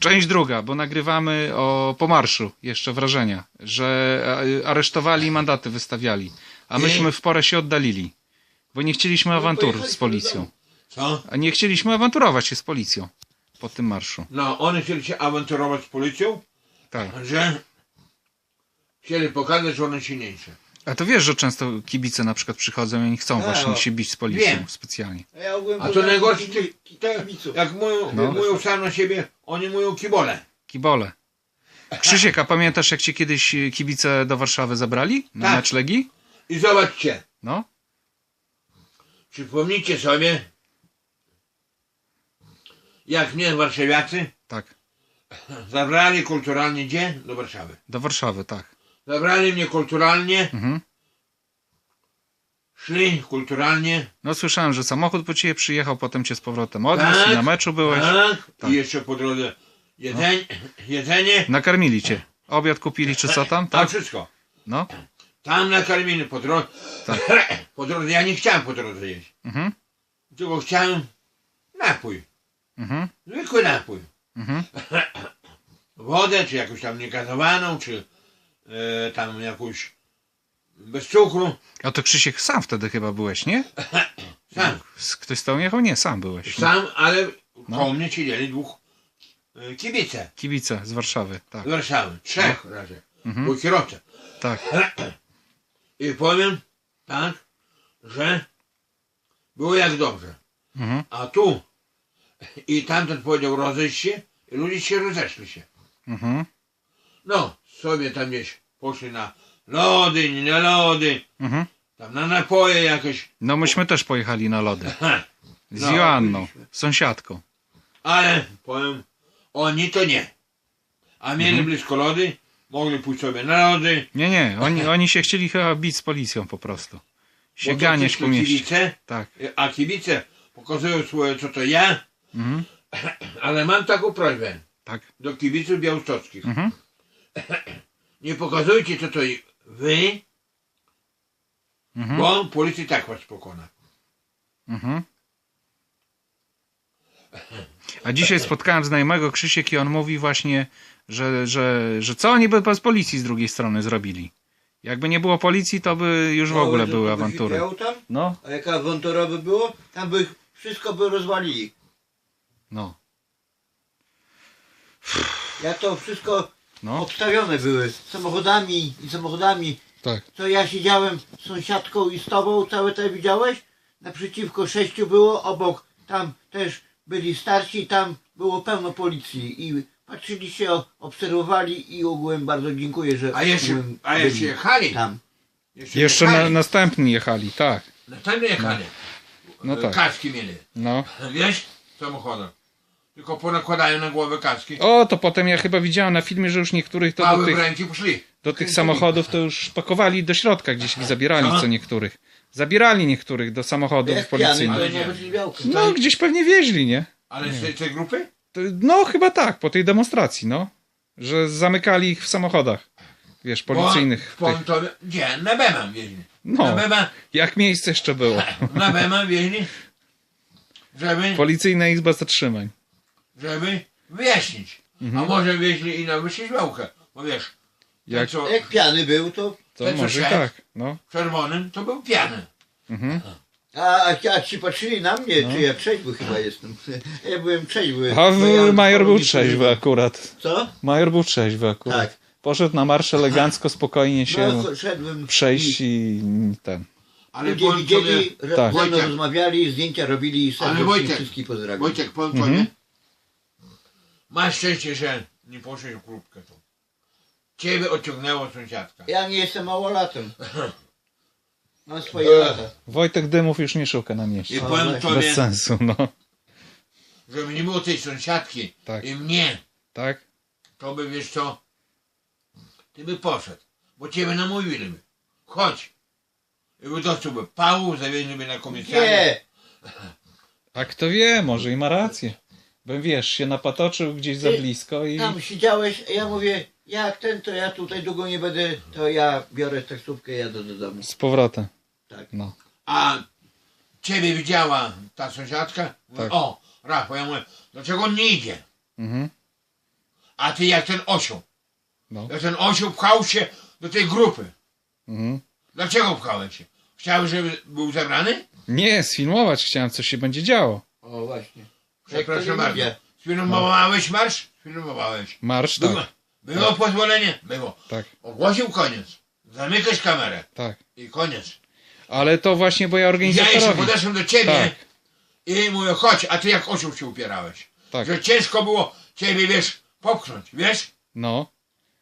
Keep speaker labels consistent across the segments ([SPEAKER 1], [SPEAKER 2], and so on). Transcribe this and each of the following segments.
[SPEAKER 1] Część druga, bo nagrywamy o pomarszu jeszcze wrażenia, że e, aresztowali i mandaty wystawiali, a myśmy w porę się oddalili, bo nie chcieliśmy awantur z policją.
[SPEAKER 2] Co?
[SPEAKER 1] A nie chcieliśmy awanturować się z policją po tym marszu.
[SPEAKER 2] No, oni chcieli się awanturować z policją,
[SPEAKER 1] Tak.
[SPEAKER 2] że chcieli pokazać, że one silniejsze.
[SPEAKER 1] A to wiesz, że często kibice na przykład przychodzą i oni chcą
[SPEAKER 3] Tak,
[SPEAKER 1] właśnie
[SPEAKER 3] o.
[SPEAKER 1] się bić z policją
[SPEAKER 2] Wiem.
[SPEAKER 1] specjalnie.
[SPEAKER 3] A, ja
[SPEAKER 2] A to
[SPEAKER 3] byłem
[SPEAKER 2] najgorsze, te,
[SPEAKER 3] kibiców.
[SPEAKER 2] jak mówią,
[SPEAKER 1] No.
[SPEAKER 2] mówią sam na siebie, oni mówią kibole.
[SPEAKER 1] Kibole. Krzysiek, a pamiętasz jak cię kiedyś e, kibice do Warszawy zabrali? Na
[SPEAKER 2] Tak.
[SPEAKER 1] mecz Legii?
[SPEAKER 2] I zobaczcie,
[SPEAKER 1] No.
[SPEAKER 2] przypomnijcie sobie, jak mnie warszawiacy
[SPEAKER 1] Tak.
[SPEAKER 2] zabrali kulturalnie gdzie? Do Warszawy.
[SPEAKER 1] Do Warszawy, tak.
[SPEAKER 2] Zabrali mnie kulturalnie,
[SPEAKER 1] Mhm.
[SPEAKER 2] szli kulturalnie.
[SPEAKER 1] No słyszałem, że samochód po ciebie przyjechał, potem cię z powrotem odwiózł
[SPEAKER 2] Tak.
[SPEAKER 1] i na meczu byłeś.
[SPEAKER 2] Tak,
[SPEAKER 1] Tak.
[SPEAKER 2] i jeszcze po drodze jedzenie, jedzenie
[SPEAKER 1] Nakarmili cię. Obiad kupili czy co tam?
[SPEAKER 2] tam
[SPEAKER 1] Tak?
[SPEAKER 2] wszystko.
[SPEAKER 1] No.
[SPEAKER 2] Tam nakarmili po drodze. Po drodze, ja nie chciałem po drodze jeść.
[SPEAKER 1] Mhm.
[SPEAKER 2] Tylko chciałem napój.
[SPEAKER 1] Mhm.
[SPEAKER 2] Zwykły napój.
[SPEAKER 1] Mhm.
[SPEAKER 2] Wodę, czy jakąś tam niegazowaną, czy e, tam jakąś bez cukru.
[SPEAKER 1] A to Krzysiek sam wtedy chyba byłeś, nie?
[SPEAKER 2] Sam.
[SPEAKER 1] Ktoś z tobą jechał? Nie, sam byłeś.
[SPEAKER 2] Sam, ale
[SPEAKER 1] No.
[SPEAKER 2] koło mnie siedzieli dwóch e, kibice
[SPEAKER 1] Kibice z Warszawy, tak.
[SPEAKER 2] z Warszawy. Trzech razy.
[SPEAKER 1] Mhm.
[SPEAKER 2] Był kierowca.
[SPEAKER 1] Tak.
[SPEAKER 2] I powiem tak, że było jak dobrze.
[SPEAKER 1] Mhm.
[SPEAKER 2] A tu i tamten powiedział rozejść się i ludzie się rozeszli się.
[SPEAKER 1] Mhm.
[SPEAKER 2] No, sobie tam gdzieś poszli na lody, nie na lody,
[SPEAKER 1] Mhm.
[SPEAKER 2] tam na napoje jakieś.
[SPEAKER 1] No myśmy też pojechali na lody.
[SPEAKER 2] Ha.
[SPEAKER 1] Z
[SPEAKER 2] No,
[SPEAKER 1] Joanną, sąsiadką.
[SPEAKER 2] Ale powiem, oni to nie. A mieli
[SPEAKER 1] Mhm.
[SPEAKER 2] blisko lody, mogli pójść sobie na lody.
[SPEAKER 1] Nie, nie, oni, oni się chcieli chyba bić z policją po prostu. Się
[SPEAKER 2] bo to
[SPEAKER 1] ganiać po mieście.
[SPEAKER 2] Kibice,
[SPEAKER 1] Tak.
[SPEAKER 2] a kibice pokazują swoje, co to ja,
[SPEAKER 1] Mhm.
[SPEAKER 2] ale mam taką prośbę
[SPEAKER 1] Tak.
[SPEAKER 2] do kibiców białostockich.
[SPEAKER 1] Mhm.
[SPEAKER 2] Nie pokazujcie, co to wy,
[SPEAKER 1] Mhm.
[SPEAKER 2] bo policja i tak was pokona.
[SPEAKER 1] Mhm. A dzisiaj spotkałem znajomego Krzysiek i on mówi właśnie, że, że, że co oni by bez policji z drugiej strony zrobili. Jakby nie było policji, to by już w ogóle
[SPEAKER 3] Mało, że
[SPEAKER 1] były awantury.
[SPEAKER 3] Tam,
[SPEAKER 1] No,
[SPEAKER 3] a jak awantura by było, tam by wszystko by rozwalili.
[SPEAKER 1] no,
[SPEAKER 3] Jak to wszystko
[SPEAKER 1] no,
[SPEAKER 3] obstawione były samochodami i samochodami.
[SPEAKER 1] tak.
[SPEAKER 3] To ja siedziałem z sąsiadką i z tobą, całe to widziałeś? Naprzeciwko sześciu było, obok tam też byli starsi, tam było pełno policji i patrzyli się, obserwowali i ogółem bardzo dziękuję, że
[SPEAKER 2] A jeszcze, a jeszcze jechali.
[SPEAKER 3] tam.
[SPEAKER 1] Jeszcze na,
[SPEAKER 2] jechali.
[SPEAKER 1] następni jechali, tak.
[SPEAKER 2] Następnie jechali.
[SPEAKER 1] No
[SPEAKER 2] E,
[SPEAKER 1] tak.
[SPEAKER 2] Kaski mieli.
[SPEAKER 1] No.
[SPEAKER 2] Wiesz? Samochodem. Tylko ponakładają na głowę kaski.
[SPEAKER 1] O, to potem ja chyba widziałem na filmie, że już niektórych to do
[SPEAKER 2] Mały w
[SPEAKER 1] tych,
[SPEAKER 2] ręki poszli.
[SPEAKER 1] do tych samochodów to już pakowali do środka, gdzieś ich zabierali
[SPEAKER 2] Co?
[SPEAKER 1] co niektórych. Zabierali niektórych do samochodów
[SPEAKER 3] Jak pijany,
[SPEAKER 1] policyjnych.
[SPEAKER 3] to
[SPEAKER 2] Ale nie.
[SPEAKER 1] No, gdzieś pewnie wieźli, nie?
[SPEAKER 2] Ale z tej, tej grupy?
[SPEAKER 1] To- No, chyba tak, po tej demonstracji, no. Że zamykali ich w samochodach. Wiesz, policyjnych.
[SPEAKER 2] Bo,
[SPEAKER 1] Tych.
[SPEAKER 2] tobie, gdzie? Na Bema wieźli.
[SPEAKER 1] No.
[SPEAKER 2] Na Bema,
[SPEAKER 1] Jak miejsce jeszcze było.
[SPEAKER 2] na Bema wieźli, żeby,
[SPEAKER 1] Policyjna izba zatrzymań.
[SPEAKER 2] Żeby wyjaśnić.
[SPEAKER 1] Mhm.
[SPEAKER 2] A może wieźli i na wyświeżbałkę. Bo wiesz,
[SPEAKER 1] Jak,
[SPEAKER 2] ten co
[SPEAKER 3] Jak piany był, to...
[SPEAKER 1] to
[SPEAKER 2] ten, co
[SPEAKER 1] może
[SPEAKER 2] szedł.
[SPEAKER 1] tak, no.
[SPEAKER 2] w czerwonym, to był piany.
[SPEAKER 1] Mhm.
[SPEAKER 3] A, a, a ci patrzyli na mnie,
[SPEAKER 1] No.
[SPEAKER 3] czy ja trzeźwy chyba jestem. Ja byłem trzeźwy.
[SPEAKER 1] A
[SPEAKER 3] Bo ja-
[SPEAKER 1] major był trzeźwy akurat.
[SPEAKER 3] Co?
[SPEAKER 1] Major był trzeźwy akurat.
[SPEAKER 3] Tak.
[SPEAKER 1] Poszedł na marsz elegancko, spokojnie się
[SPEAKER 3] No, cho- szedłem
[SPEAKER 1] przejść
[SPEAKER 3] i
[SPEAKER 1] i ten.
[SPEAKER 2] Ale
[SPEAKER 3] ludzie
[SPEAKER 2] powiem
[SPEAKER 3] widzieli, ro-
[SPEAKER 1] Tak.
[SPEAKER 3] ze mną
[SPEAKER 2] Wojtek.
[SPEAKER 3] rozmawiali, zdjęcia robili i
[SPEAKER 2] Ale
[SPEAKER 3] serdecznie
[SPEAKER 2] Wojtek,
[SPEAKER 3] wszystkich pozdrawiam.
[SPEAKER 2] Wojciek, powiem
[SPEAKER 1] Mhm.
[SPEAKER 2] tobie, masz szczęście, że nie poszłeś w klubkę tą. Ciebie odciągnęło sąsiadka.
[SPEAKER 3] Ja nie jestem małolatem. Mam swoje
[SPEAKER 2] Ech.
[SPEAKER 3] lata.
[SPEAKER 1] Wojtek Dymów już nie szuka na mieście.
[SPEAKER 2] I
[SPEAKER 3] No,
[SPEAKER 2] powiem tobie,
[SPEAKER 1] Bez sensu, no.
[SPEAKER 2] żeby nie było tej sąsiadki
[SPEAKER 1] Tak.
[SPEAKER 2] i mnie,
[SPEAKER 1] Tak?
[SPEAKER 2] to by wiesz co, ty by poszedł, bo ciebie namówiliby. Chodź. I by dostałby pału, zawieźliby na komisariat.
[SPEAKER 3] Nie,
[SPEAKER 1] A kto wie, może i ma rację. Bo wiesz, się napatoczył gdzieś za
[SPEAKER 3] Ty,
[SPEAKER 1] blisko i...
[SPEAKER 3] tam siedziałeś, a ja mówię, jak ten, to ja tutaj długo nie będę, to ja biorę taksówkę i jadę do domu.
[SPEAKER 1] Z powrotem.
[SPEAKER 3] Tak.
[SPEAKER 1] No.
[SPEAKER 2] A ciebie widziała ta sąsiadka?
[SPEAKER 1] Tak.
[SPEAKER 2] O, Rafał, ja mówię, dlaczego on nie idzie?
[SPEAKER 1] Mhm.
[SPEAKER 2] A ty jak ten osioł.
[SPEAKER 1] No.
[SPEAKER 2] Jak ten osioł pchał się do tej grupy.
[SPEAKER 1] Mhm.
[SPEAKER 2] Dlaczego pchałeś się? Chciałeś, żeby był zebrany?
[SPEAKER 1] Nie, sfilmować chciałem, co się będzie działo.
[SPEAKER 3] O właśnie.
[SPEAKER 2] Przepraszam bardzo. Sfilmowałeś marsz? Sfilmowałeś.
[SPEAKER 1] Marsz,
[SPEAKER 2] Było,
[SPEAKER 1] tak,
[SPEAKER 2] było pozwolenie? Było.
[SPEAKER 1] tak,
[SPEAKER 2] Ogłosił koniec. Zamykać kamerę.
[SPEAKER 1] tak.
[SPEAKER 2] I koniec.
[SPEAKER 1] Ale to właśnie, bo ja
[SPEAKER 2] Ja jeszcze
[SPEAKER 1] organizatorowi.
[SPEAKER 2] podeszłem do ciebie
[SPEAKER 1] Tak.
[SPEAKER 2] i mówię, chodź, a ty jak osioł się upierałeś.
[SPEAKER 1] Tak,
[SPEAKER 2] Że ciężko było ciebie, wiesz, popchnąć, wiesz?
[SPEAKER 1] no.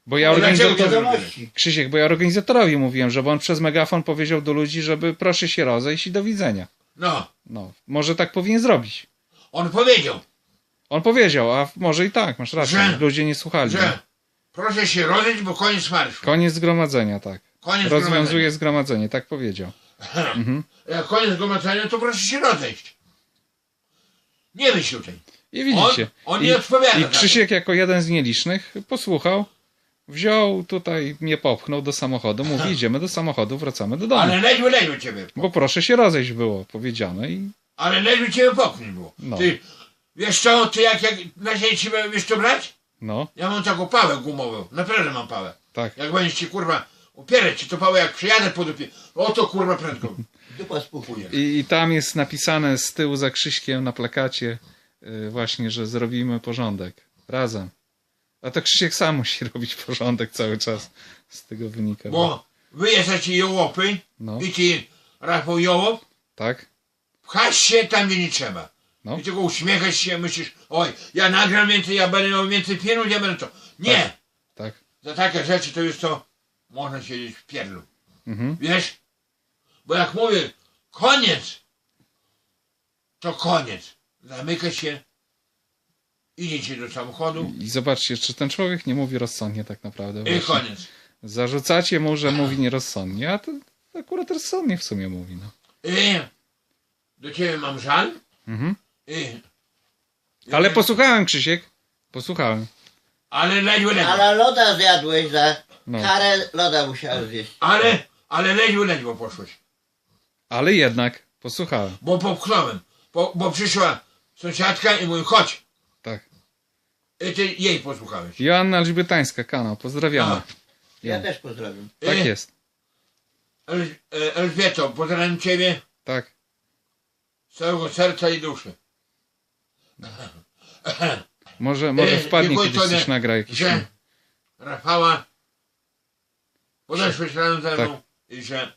[SPEAKER 1] Bo ja
[SPEAKER 2] dlaczego
[SPEAKER 1] organizatorowi... Krzysiek, bo ja organizatorowi mówiłem, żeby on przez megafon powiedział do ludzi, żeby proszę się rozejść i do widzenia.
[SPEAKER 2] No,
[SPEAKER 1] No, może tak powinien zrobić.
[SPEAKER 2] On powiedział,
[SPEAKER 1] On powiedział, a może i tak, masz rację.
[SPEAKER 2] Że-
[SPEAKER 1] Ludzie nie słuchali.
[SPEAKER 2] że proszę się rozejść, bo koniec marszu.
[SPEAKER 1] Koniec zgromadzenia, tak.
[SPEAKER 2] Koniec
[SPEAKER 1] Rozwiązuje zgromadzenie, tak powiedział.
[SPEAKER 2] gromadzenia. Jak koniec gromadzenia, to proszę się rozejść. Nie myśl tutaj.
[SPEAKER 1] I widzicie.
[SPEAKER 2] On- on
[SPEAKER 1] I,
[SPEAKER 2] nie odpowiada
[SPEAKER 1] I
[SPEAKER 2] za to.
[SPEAKER 1] Krzysiek jako jeden z nielicznych posłuchał, wziął tutaj, mnie popchnął do samochodu, mówi idziemy do samochodu, wracamy do domu.
[SPEAKER 2] Ale ledwo, ledwo ciebie.
[SPEAKER 1] Bo proszę się rozejść było powiedziane i
[SPEAKER 2] Ale ledwo ciebie popchnąć było.
[SPEAKER 1] No.
[SPEAKER 2] Ty, wiesz co, ty jak, jak na siebie ci wiesz co brać?
[SPEAKER 1] no,
[SPEAKER 2] Ja mam taką pałę gumową. Naprawdę mam pałę.
[SPEAKER 1] tak.
[SPEAKER 2] Jak będziesz ci kurwa upierać ci to pałę, jak przyjadę po dupie, o to kurwa prędko.
[SPEAKER 3] Dupa spuchuje.
[SPEAKER 1] I, I tam jest napisane z tyłu za Krzyśkiem na plakacie y, właśnie, że zrobimy porządek. Razem. A to Krzysiek sam musi robić porządek cały czas. Z tego wynika.
[SPEAKER 2] Bo wy jesteście jołopy
[SPEAKER 1] No,
[SPEAKER 2] i ci Rafał Jołop,
[SPEAKER 1] tak?
[SPEAKER 2] Pchasz się tam, gdzie nie trzeba.
[SPEAKER 1] No.
[SPEAKER 2] I tylko uśmiechasz się, myślisz, oj, ja nagram więcej, ja będę miał więcej pieniędzy, ja będę to. Nie!
[SPEAKER 1] Tak. Tak.
[SPEAKER 2] Za takie rzeczy to już to można siedzieć w pierdlu.
[SPEAKER 1] Mhm.
[SPEAKER 2] Wiesz? Bo jak mówię, koniec, to koniec. Zamyka się, idziecie do samochodu
[SPEAKER 1] I zobaczcie, czy ten człowiek nie mówi rozsądnie tak naprawdę.
[SPEAKER 2] i
[SPEAKER 1] Właśnie.
[SPEAKER 2] koniec.
[SPEAKER 1] Zarzucacie mu, że mówi nierozsądnie, a to akurat rozsądnie w sumie mówi. No.
[SPEAKER 2] I do ciebie mam żal
[SPEAKER 1] Mhm.
[SPEAKER 2] i...
[SPEAKER 1] Ale posłuchałem, Krzysiek. Posłuchałem.
[SPEAKER 2] Ale ledwo, ledwo.
[SPEAKER 3] Ale loda zjadłeś za
[SPEAKER 1] No.
[SPEAKER 3] karę loda musiałeś zjeść.
[SPEAKER 2] Ale, ale ledwo, ledwo poszłeś.
[SPEAKER 1] Ale jednak posłuchałem.
[SPEAKER 2] Bo popchnąłem. Bo, bo przyszła sąsiadka i mówi, chodź.
[SPEAKER 1] Tak.
[SPEAKER 2] I ty jej posłuchałeś.
[SPEAKER 1] Joanna Elżbietańska, kanał. Pozdrawiamy.
[SPEAKER 3] Ja
[SPEAKER 1] Ja.
[SPEAKER 3] też pozdrawiam.
[SPEAKER 1] Tak
[SPEAKER 2] I,
[SPEAKER 1] jest.
[SPEAKER 2] El, e, Elżbieto, pozdrawiam ciebie
[SPEAKER 1] Tak.
[SPEAKER 2] Z całego serca i duszy.
[SPEAKER 1] Może, może wpadnie kiedyś coś nagra jakiś
[SPEAKER 2] że
[SPEAKER 1] film.
[SPEAKER 2] Rafała podeszłeś razem ze mną i że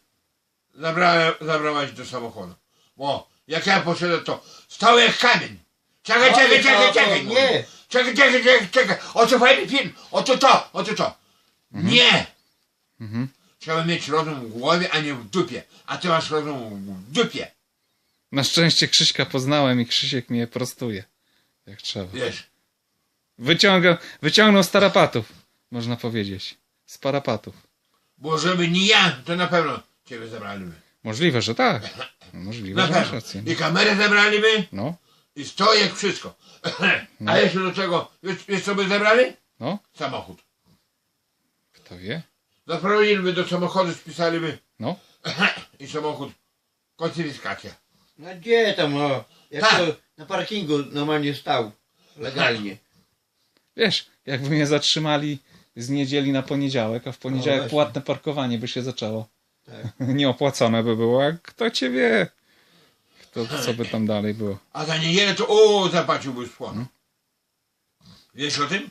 [SPEAKER 2] zabrałem, zabrałaś do samochodu. Bo jak ja poszedłem, to stał jak kamień. Czekaj, czekaj, czekaj, czekaj.
[SPEAKER 3] Nie,
[SPEAKER 2] Czekaj, czekaj, czekaj, czekaj. Oto fajny film. Oto to, oto to. Nie!
[SPEAKER 1] Mhm.
[SPEAKER 2] Trzeba mieć rozum w głowie, a nie w dupie. A ty masz rozum w dupie.
[SPEAKER 1] Na szczęście Krzyśka poznałem i Krzysiek mnie prostuje. Jak trzeba.
[SPEAKER 2] Wiesz.
[SPEAKER 1] Wyciąga, wyciągnął z tarapatów, można powiedzieć. Z parapatów.
[SPEAKER 2] Bo żeby nie ja, to na pewno ciebie zabraliby.
[SPEAKER 1] Możliwe, że tak. Możliwe,
[SPEAKER 2] Na
[SPEAKER 1] że masz
[SPEAKER 2] pewno.
[SPEAKER 1] rację.
[SPEAKER 2] I kamerę zabraliby,
[SPEAKER 1] No,
[SPEAKER 2] i stojek, wszystko. A jeszcze do tego, wiesz, wiesz co by zabrali?
[SPEAKER 1] no,
[SPEAKER 2] Samochód.
[SPEAKER 1] kto wie?
[SPEAKER 2] Zaprowadziliby do samochodu, spisaliby
[SPEAKER 1] No,
[SPEAKER 2] i samochód. Konfiskacja.
[SPEAKER 3] No gdzie tam o? Jak
[SPEAKER 2] Tak.
[SPEAKER 3] to na parkingu normalnie stał. Legalnie.
[SPEAKER 1] wiesz, jakby mnie zatrzymali z niedzieli na poniedziałek, a w poniedziałek
[SPEAKER 3] właśnie.
[SPEAKER 1] płatne parkowanie by się zaczęło.
[SPEAKER 3] Tak.
[SPEAKER 1] Nieopłacone by było, a kto cię wie? Kto, co by tam dalej było?
[SPEAKER 2] A za niedzielę to o, zapłaciłby spłonę. Wiesz o tym?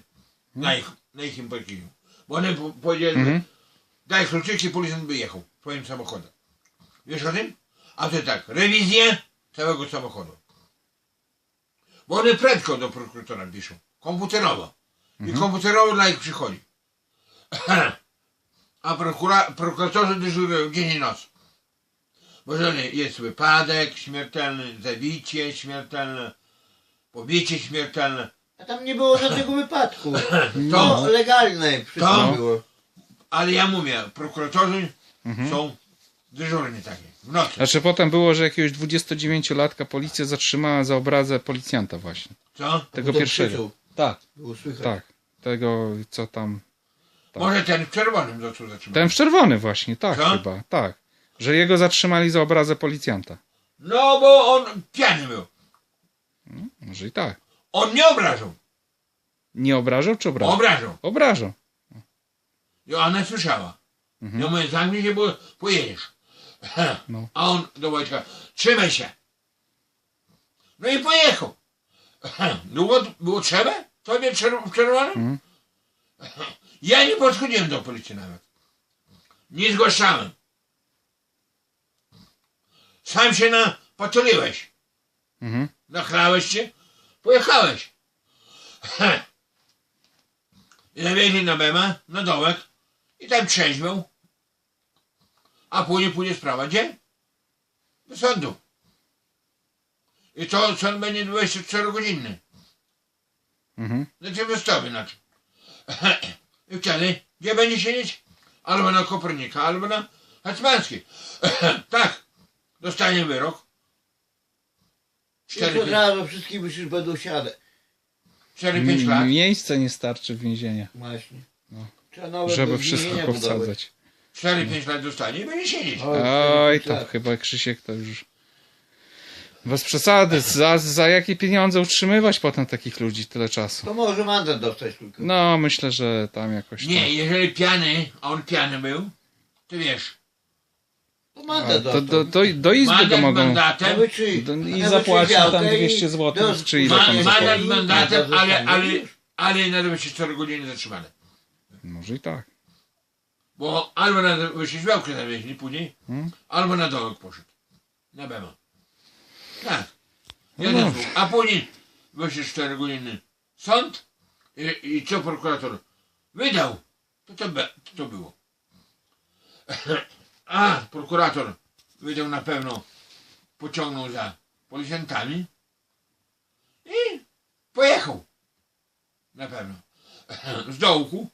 [SPEAKER 2] Na ich, na ich im. Bo one po- powiedzieli,
[SPEAKER 1] Mhm.
[SPEAKER 2] daj kluczyki, policjant by jechał twoim samochodem. Wiesz o tym? A to tak, rewizję całego samochodu. Bo one prędko do prokuratora piszą. Komputerowo. I komputerowo dla nich przychodzi. A prokura, prokuratorzy dyżurują dzień i noc. Bo jeżeli jest wypadek śmiertelny, zabicie śmiertelne, pobicie śmiertelne,
[SPEAKER 3] A tam nie było żadnego wypadku.
[SPEAKER 2] to,
[SPEAKER 3] No, legalne wszystko
[SPEAKER 2] To?
[SPEAKER 3] było.
[SPEAKER 2] ale ja mówię, prokuratorzy
[SPEAKER 1] Mhm.
[SPEAKER 2] są dyżurni takie, w nocy.
[SPEAKER 1] Znaczy potem było, że jakiegoś 29-latka policja zatrzymała za obrazę policjanta właśnie.
[SPEAKER 2] Co?
[SPEAKER 1] Tego
[SPEAKER 3] Potem
[SPEAKER 1] pierwszego.
[SPEAKER 3] krzyczał.
[SPEAKER 1] Tak,
[SPEAKER 3] Było słychać.
[SPEAKER 1] tak. Tego, co tam... Tak.
[SPEAKER 2] Może ten w czerwonym został zatrzymany.
[SPEAKER 1] Ten w czerwony właśnie, tak
[SPEAKER 2] Co?
[SPEAKER 1] chyba, tak. Że jego zatrzymali za obrazę policjanta.
[SPEAKER 2] No bo on pijany był.
[SPEAKER 1] Może i tak.
[SPEAKER 2] On nie obrażał.
[SPEAKER 1] Nie obrażał czy obrażał?
[SPEAKER 2] Obrażał.
[SPEAKER 1] Obrażał.
[SPEAKER 2] I ona słyszała. Ja mówię, zamknij się, bo pojedziesz.
[SPEAKER 1] No.
[SPEAKER 2] A on do Wojtka, trzymaj się. No i pojechał. Długo było trzeba? Tobie w czerwonym?
[SPEAKER 1] Mhm.
[SPEAKER 2] Ja nie podchodziłem do policji nawet. Nie zgłaszałem. Sam się napatuliłeś.
[SPEAKER 1] Mhm.
[SPEAKER 2] Nachlałeś się, pojechałeś. I zawieźli na Bema, na dołek i tam trzeźwią. A później pójdzie sprawa gdzie? Do sądu. I to sąd będzie 24 godziny.
[SPEAKER 1] Mhm.
[SPEAKER 2] Znaczy wystawy na czym. I wtedy, gdzie będzie siedzieć? Albo na Kopernika, albo na Hacmanskiej. tak, dostanie wyrok.
[SPEAKER 3] Od
[SPEAKER 2] 4-5
[SPEAKER 3] razu wszystkim myślisz będą siadać.
[SPEAKER 2] 4-5 lat.
[SPEAKER 1] Miejsce nie starczy w więzienia,
[SPEAKER 3] Właśnie.
[SPEAKER 1] No.
[SPEAKER 3] Trzeba nowe
[SPEAKER 1] żeby
[SPEAKER 3] więzienia
[SPEAKER 1] wszystko
[SPEAKER 3] budować.
[SPEAKER 1] powsadzać.
[SPEAKER 2] 4-5 lat dostanie i będzie siedzieć.
[SPEAKER 3] Oj,
[SPEAKER 1] to
[SPEAKER 3] pięć
[SPEAKER 1] chyba Krzysiek to już... Bez przesady, za, za jakie pieniądze utrzymywać potem takich ludzi tyle czasu?
[SPEAKER 3] To może mandat dostać tylko.
[SPEAKER 1] No, myślę, że tam jakoś tam...
[SPEAKER 2] Nie, jeżeli piany, a on piany był, to wiesz,
[SPEAKER 3] To mandat
[SPEAKER 1] to
[SPEAKER 3] dostać.
[SPEAKER 1] do, do, do izby go
[SPEAKER 2] mandat
[SPEAKER 1] mogą...
[SPEAKER 2] mandatem,
[SPEAKER 3] Nawet czy-
[SPEAKER 1] Do- i
[SPEAKER 3] nawet
[SPEAKER 1] zapłaci
[SPEAKER 3] czy
[SPEAKER 1] tam
[SPEAKER 3] działkę
[SPEAKER 1] 200
[SPEAKER 3] i
[SPEAKER 1] złotych,
[SPEAKER 3] do-
[SPEAKER 1] czy ile
[SPEAKER 2] ma,
[SPEAKER 1] tam
[SPEAKER 2] mandat
[SPEAKER 1] zapłaci.
[SPEAKER 2] mandatem,
[SPEAKER 3] Mandat
[SPEAKER 2] ale, ale, ale na 24 godziny zatrzymane.
[SPEAKER 1] Może i tak.
[SPEAKER 2] Bo albo na wyświeżbiałkę zawieźli później,
[SPEAKER 1] Hmm?
[SPEAKER 2] albo na dołek poszedł. Na Bema. Tak.
[SPEAKER 1] No
[SPEAKER 2] Jeden słuch. A później 24 godziny sąd i, i co prokurator wydał, to to, be, to, to było. A prokurator wydał na pewno, pociągnął za policjantami i pojechał. Na pewno. Z dołku,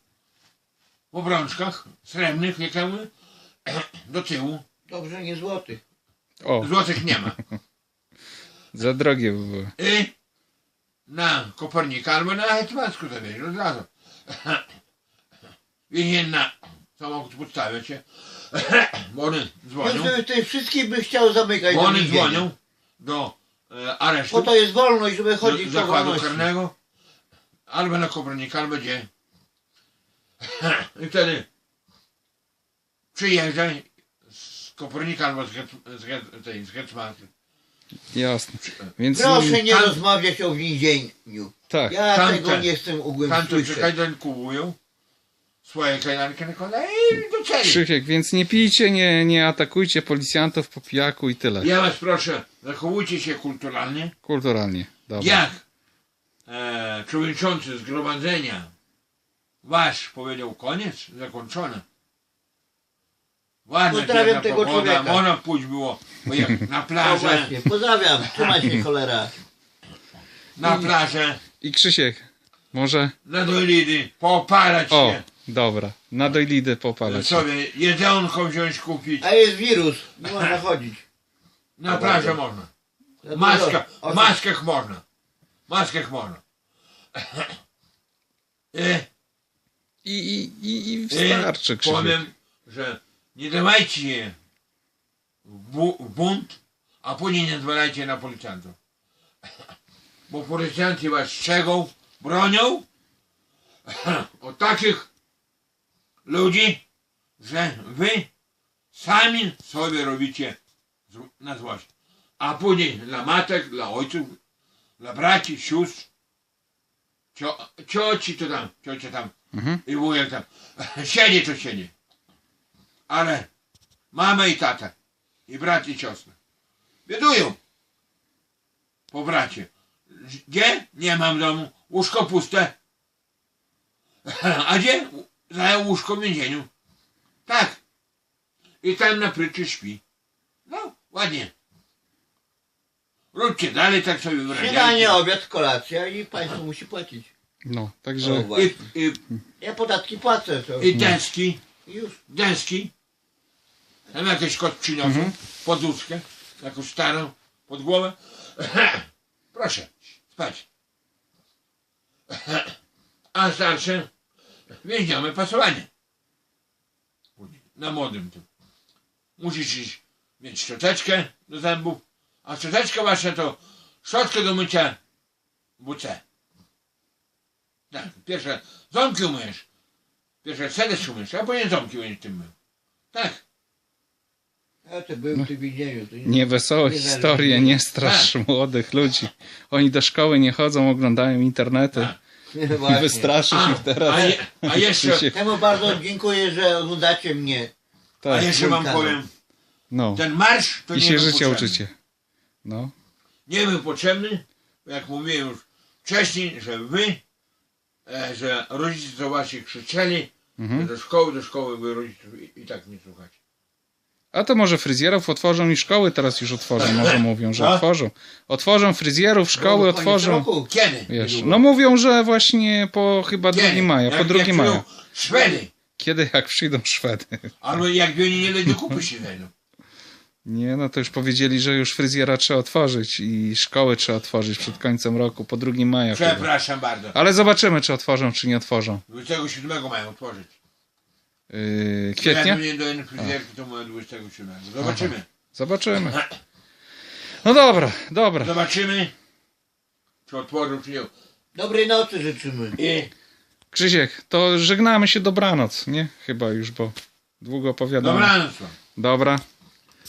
[SPEAKER 2] w obrączkach srebrnych, jak ja mówię, do tyłu.
[SPEAKER 3] Dobrze, nie złotych.
[SPEAKER 1] O,
[SPEAKER 2] Złotych nie ma.
[SPEAKER 1] za drogie by były.
[SPEAKER 2] I na Kopernika albo na Hetmansku zawieźli od razu. Więzienna samochód podstawia cię, bo one dzwonią,
[SPEAKER 3] Już tych wszystkich by chciał zamykać
[SPEAKER 2] bo
[SPEAKER 3] do
[SPEAKER 2] one dzwonią do e, aresztu,
[SPEAKER 3] Bo to jest wolność, żeby
[SPEAKER 2] do
[SPEAKER 3] chodzić po
[SPEAKER 2] zakładu
[SPEAKER 3] wolności.
[SPEAKER 2] karnego, albo na Kopernika, albo gdzie. I wtedy przyjeżdżaj z Kopernika albo z, Het- z, Het- tej- z Hetmanskiej.
[SPEAKER 1] Jasne. Więc
[SPEAKER 3] Proszę nie
[SPEAKER 2] Tam-
[SPEAKER 3] rozmawiać o więzieniu.
[SPEAKER 1] tak.
[SPEAKER 3] Ja
[SPEAKER 2] Tamte-
[SPEAKER 3] tego nie chcę
[SPEAKER 2] Tam to
[SPEAKER 3] ugłębić.
[SPEAKER 2] czekaj, kupują swoje kajdanki nakładają i do celi.
[SPEAKER 1] Krzysiek, więc nie pijcie, nie, nie atakujcie policjantów po pijaku i tyle.
[SPEAKER 2] Ja was proszę, zachowujcie się kulturalnie.
[SPEAKER 1] Kulturalnie. Dobra.
[SPEAKER 2] Jak e, przewodniczący zgromadzenia wasz powiedział koniec, zakończone. Ładna
[SPEAKER 3] Pozdrawiam
[SPEAKER 2] piękna
[SPEAKER 3] tego
[SPEAKER 2] pogoda,
[SPEAKER 3] człowieka.
[SPEAKER 2] można pójść było bo jak na
[SPEAKER 3] No
[SPEAKER 2] plażę,
[SPEAKER 3] właśnie, pozdrawiam. Trzymaj się cholera.
[SPEAKER 2] na plażę,
[SPEAKER 1] I Krzysiek, może...
[SPEAKER 2] na dolidy, poopalać
[SPEAKER 1] O,
[SPEAKER 2] się,
[SPEAKER 1] dobra. Na dojlidę popalać. się.
[SPEAKER 2] sobie jedzonko wziąć kupić.
[SPEAKER 3] A jest wirus. Nie można chodzić.
[SPEAKER 2] Na plażę można.
[SPEAKER 3] Za
[SPEAKER 2] Maska, w maskach można. W maskach można. E,
[SPEAKER 1] I, i, i, i wystarczy, Krzysiek.
[SPEAKER 2] powiem, że nie dawajcie je w bu- w bunt, a później nie zwalajcie na policjantów. Bo policjanci was strzegą, bronią od takich ludzi, że wy sami sobie robicie na złość. A później dla matek, dla ojców, dla braci, sióstr, cio, cioci to tam, ciocia tam
[SPEAKER 1] Mhm.
[SPEAKER 2] i wujek tam. Siedzi to siedzi. Ale mama i tata, i brat i siostra. Biedują. Po bracie. Gdzie? Nie mam domu. Łóżko puste. A gdzie? Zajął łóżko w więzieniu. Tak. I tam na pryczy śpi. No, ładnie. Róbcie dalej, tak sobie.
[SPEAKER 3] Śniadanie, obiad, kolacja i państwo musi płacić.
[SPEAKER 1] No, także...
[SPEAKER 3] właśnie.
[SPEAKER 2] I, i,
[SPEAKER 3] Ja podatki płacę. To
[SPEAKER 2] i deski.
[SPEAKER 3] już.
[SPEAKER 2] deski. Tam jakiś kot przyniosą,
[SPEAKER 1] Mhm.
[SPEAKER 2] poduszkę, jakąś starą, pod głowę. Proszę, spać. A starsze więźniowe pasowanie. Na młodym tym. Musisz iść, mieć szczoteczkę do zębów, a szczoteczka wasza to szczotkę do mycia WC. Tak, pierwsze ząbki umyjesz. Pierwsze sedes umyjesz, a później ząbki będziesz tym mył. Tak.
[SPEAKER 3] Ja to byłem w tym więzieniu. To nie...
[SPEAKER 1] Niewesołe
[SPEAKER 3] Nie
[SPEAKER 1] historie, nie strasz młodych ludzi. Oni do szkoły nie chodzą, oglądają internety.
[SPEAKER 2] Tak.
[SPEAKER 3] Nie,
[SPEAKER 1] I
[SPEAKER 3] właśnie.
[SPEAKER 1] wystraszysz
[SPEAKER 2] A,
[SPEAKER 1] ich teraz.
[SPEAKER 2] a, je, a jeszcze,
[SPEAKER 1] Się-
[SPEAKER 3] Temu bardzo dziękuję, że oglądacie mnie.
[SPEAKER 2] a
[SPEAKER 1] Tak,
[SPEAKER 2] jeszcze wam powiem,
[SPEAKER 1] no.
[SPEAKER 2] ten marsz to
[SPEAKER 1] I
[SPEAKER 2] nie
[SPEAKER 1] się
[SPEAKER 2] był
[SPEAKER 1] życia
[SPEAKER 2] potrzebny.
[SPEAKER 1] uczycie. No.
[SPEAKER 2] Nie był potrzebny, jak mówiłem już wcześniej, że wy, e, że rodzice to wasi krzyczeli,
[SPEAKER 1] Mhm.
[SPEAKER 2] że do szkoły, do szkoły wy rodziców i, i tak nie słuchacie.
[SPEAKER 1] A to może fryzjerów otworzą i szkoły teraz już otworzą, może mówią, że otworzą. Otworzą fryzjerów, szkoły
[SPEAKER 3] Koniec
[SPEAKER 1] otworzą.
[SPEAKER 3] roku.
[SPEAKER 2] Kiedy?
[SPEAKER 1] Wiesz, no mówią, że właśnie po chyba
[SPEAKER 2] Kiedy?
[SPEAKER 1] 2 maja,
[SPEAKER 2] Jak-
[SPEAKER 1] po 2
[SPEAKER 2] jak
[SPEAKER 1] maja.
[SPEAKER 2] przyjdą Szwedy,
[SPEAKER 1] Kiedy jak przyjdą Szwedy?
[SPEAKER 2] albo jakby oni nie do kupy się znajdą.
[SPEAKER 1] Nie, no to już powiedzieli, że już fryzjera trzeba otworzyć i szkoły trzeba otworzyć przed końcem roku, po 2 maja. chyba.
[SPEAKER 2] Przepraszam bardzo.
[SPEAKER 1] Ale zobaczymy, czy otworzą, czy nie otworzą.
[SPEAKER 2] 27 mają otworzyć.
[SPEAKER 1] Yy, kwietnia?
[SPEAKER 2] Mnie do jednej fryzjerki, to mówię 27. Zobaczymy.
[SPEAKER 1] Zobaczymy. No dobra, dobra.
[SPEAKER 2] Zobaczymy, czy otworzą, czy nie.
[SPEAKER 3] Dobrej nocy życzymy.
[SPEAKER 2] I
[SPEAKER 1] Krzysiek, to żegnamy się dobranoc, nie? Chyba już, bo długo opowiadamy.
[SPEAKER 2] dobranoc.
[SPEAKER 1] Dobra.